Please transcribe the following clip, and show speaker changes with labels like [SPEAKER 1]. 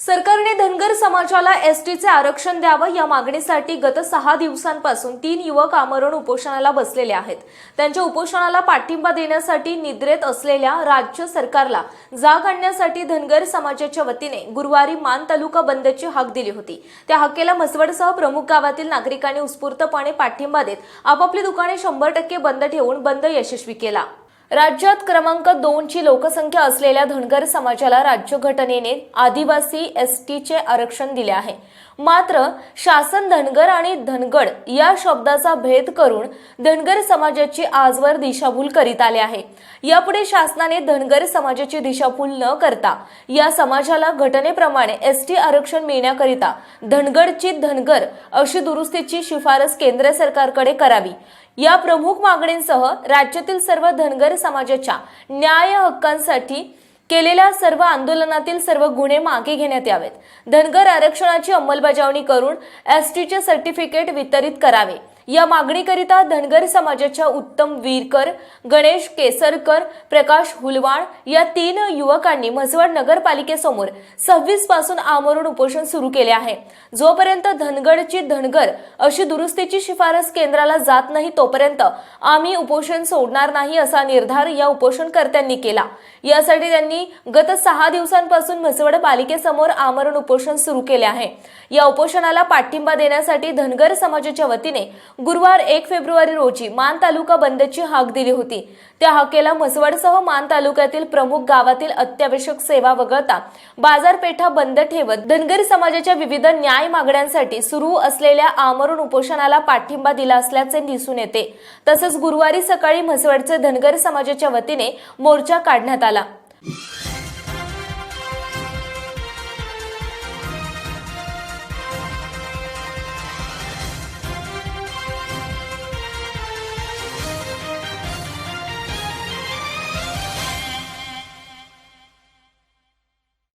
[SPEAKER 1] सरकारने धनगर समाजाला एसटीचे आरक्षण द्यावं या मागणीसाठी गत सहा दिवसांपासून तीन युवक आमरण उपोषणाला बसलेले आहेत. त्यांच्या उपोषणाला पाठिंबा देण्यासाठी निद्रेत असलेल्या राज्य सरकारला जाग आणण्यासाठी धनगर समाजाच्या वतीने गुरुवारी मान तालुका बंदची हाक दिली होती. त्या हाकेला म्हसवडसह प्रमुख गावातील नागरिकांनी उत्स्फूर्तपणे पाठिंबा देत आपापली दुकाने शंभर टक्के बंद ठेवून बंद यशस्वी केला. राज्यात क्रमांक दोनची लोकसंख्या असलेल्या धनगर समाजाला राज्यघटनेने आदिवासी एस टीचे आरक्षण दिले आहे. मात्र शासन धनगर आणि धनगड या शब्दाचा भेद करून धनगर समाजाची आजवर दिशाभूल करीत आले आहे. यापुढे शासनाने धनगर समाजाची दिशाभूल न करता या समाजाला घटनेप्रमाणे एस टी आरक्षण मिळण्याकरिता धनगडची धनगर अशी दुरुस्तीची शिफारस केंद्र सरकारकडे करावी. या प्रमुख मागणींसह राज्यातील सर्व धनगर समाजाच्या न्याय हक्कांसाठी केलेल्या सर्व आंदोलनातील सर्व गुन्हे मागे घेण्यात यावेत. धनगर आरक्षणाची अंमलबजावणी करून एस टीचे सर्टिफिकेट वितरित करावे. या मागणीकरिता धनगर समाजाच्या उत्तम वीरकर गणेश केसरकर प्रकाश हुलवाण या तीन युवकांनी म्हसवड नगरपालिकेसमोर सव्वीसपासून आमरण उपोषण सुरू केले आहे. जोपर्यंत धनगडची धनगर अशी दुरुस्तीची शिफारस केंद्राला जात नाही तोपर्यंत आम्ही उपोषण सोडणार नाही असा निर्धार या उपोषणकर्त्यांनी केला. यासाठी त्यांनी गत सहा दिवसांपासून म्हसवड पालिकेसमोर आमरण उपोषण सुरू केले आहे. या उपोषणाला पाठिंबा देण्यासाठी धनगर समाजाच्या वतीने गुरुवार एक फेब्रुवारी रोजी मान तालुका बंदची हाक दिली होती. त्या हाकेला म्हसवडसह मान तालुक्यातील प्रमुख गावातील अत्यावश्यक सेवा वगळता बाजारपेठा बंद ठेवत धनगर समाजाच्या विविध न्याय मागण्यांसाठी सुरू असलेल्या आमरण उपोषणाला पाठिंबा दिला असल्याचे दिसून येते. तसंच गुरुवारी सकाळी म्हसवडचे धनगर समाजाच्या वतीने मोर्चा काढण्यात आला.